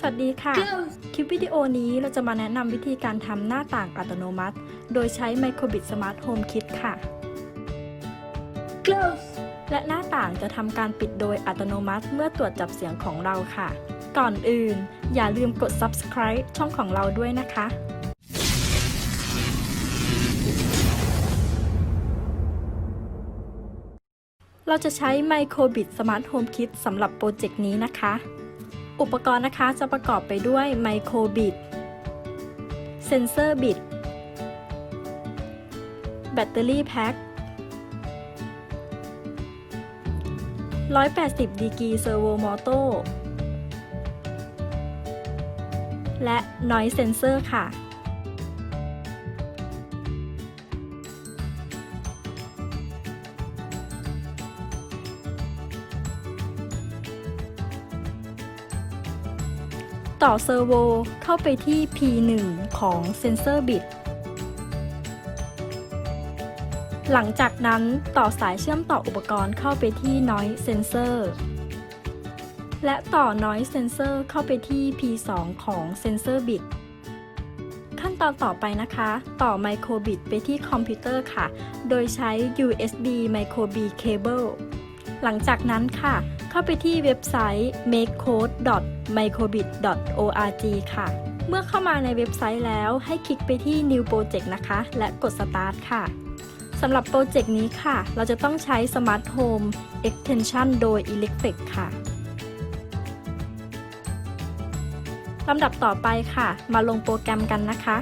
สวัสดีค่ะ คลิปวิดีโอนี้เราจะมาแนะนำวิธีการทำหน้าต่างอัตโนมัติ โดยใช้ Microbit Smart Home Kit ค่ะ Close. และหน้าต่างจะทำการปิดโดยอัตโนมัติเมื่อตรวจจับเสียงของเราค่ะ ก่อนอื่น อย่าลืมกด subscribe ช่องของเราด้วยนะคะ เราจะใช้ Microbit Smart Home Kit สำหรับโปรเจกต์นี้นะคะ อุปกรณ์นะคะจะประกอบไปด้วยไมโครบิดเซนเซอร์บิดแบตเตอรี่แพ็ค180ดีกรีเซอร์โวมอโตและ Noise Sensor ค่ะ ต่อเซอร์โวเข้าไปที่ P1 ของ Sensor Bit หลังจากนั้นต่อสายเชื่อมต่ออุปกรณ์เข้าไปที่ Noise Sensor และต่อ Noise Sensor เข้าไปที่ P2 ของ Sensor Bit ขั้นตอนต่อไปนะคะ ต่อ Microbit ไปที่คอมพิวเตอร์ค่ะ โดยใช้ USB Microbit Cable หลังจากนั้นค่ะ เข้าไปที่เว็บไซต์ makecode.microbit.org ค่ะ เมื่อเข้ามาในเว็บไซต์แล้วให้คลิกไปที่ New Project นะคะ และกด Start ค่ะสำหรับโปรเจกต์นี้ค่ะ เราจะต้องใช้ Smart Home Extension โดย Electric ค่ะ ลำดับต่อไปค่ะ มาลงโปรแกรมกันนะคะ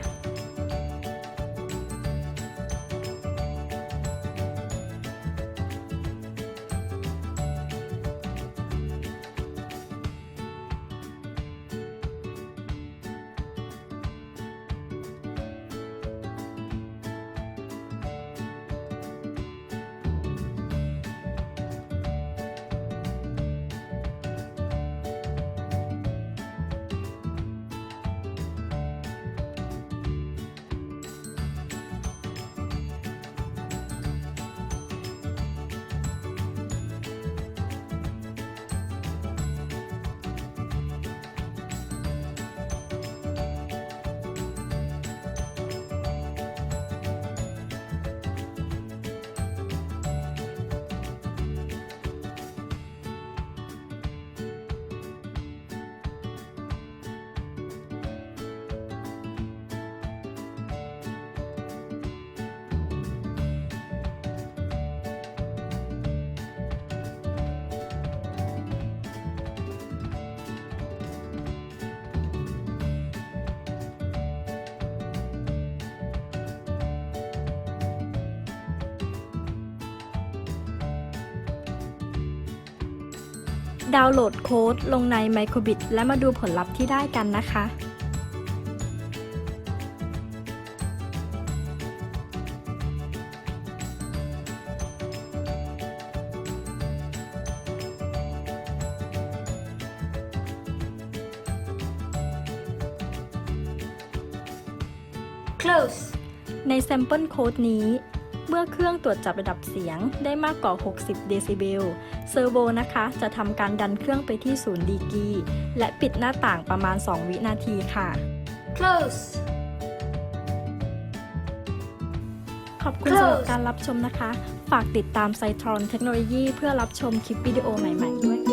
ดาวน์โหลดโค้ดลงใน Microbit และมาดูผลลัพธ์ที่ได้กันนะคะ Close. ใน Sample Code นี้ เมื่อเครื่องตรวจจับระดับเสียงได้มากกว่า 60 เดซิเบล เซอร์โวนะคะ จะทำการดันเครื่องไปที่0ดีกรีและปิดหน้าต่างประมาณ 2 วินาทีค่ะ Close. ขอบคุณ Close สำหรับการรับชมนะคะ ฝากติดตามไซทรอนเทคโนโลยีเพื่อรับชมคลิปวิดีโอใหม่ ๆ ด้วย